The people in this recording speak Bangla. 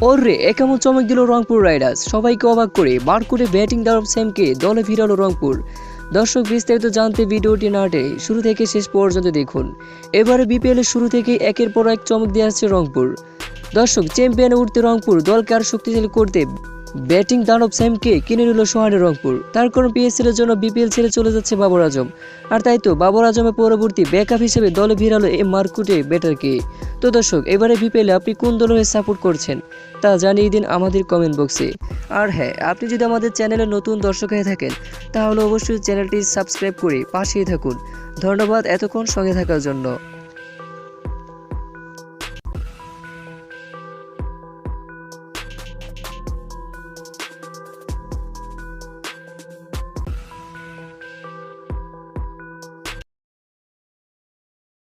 ওরে একেমন চমক দিল রংপুর রাইডার্স? সবাইকে অবাক করে বারকুটে ব্যাটিং দারব স্যামকে দলে ফিরালো রংপুর। দর্শক বিস্তারিত জানতে ভিডিওটি না টেনে শুরু থেকে শেষ পর্যন্ত দেখুন। এবারে শুরু থেকে একের পর এক চমক দিয়ে আসছে রংপুর। দর্শক উঠতে রংপুর দলকে শক্তিশালী করতে ব্যাটিং দানব স্যামকে কিনে নিল রংপুর। তার কারণ পিএসএল এর জন্য বিপিএল ছেড়ে চলে যাচ্ছে বাবর আজম। আর তাই তো, বাবর আজমের পরবর্তী ব্যাকআপ হিসেবে দলে ভিড়ালো এই মার্কুটে ব্যাটারকে। তো দর্শক, এবারে বিপিএলে আপনি কোন দলের সাপোর্ট করছেন, তা জানিয়ে দিন আমাদের কমেন্ট বক্সে আর হ্যাঁ আপনি যদি আমাদের চ্যানেলে নতুন দর্শক হয়ে থাকেন, তাহলে অবশ্যই চ্যানেলটি সাবস্ক্রাইব করে পাশেই থাকুন। ধন্যবাদ এতক্ষণ সঙ্গে থাকার জন্য।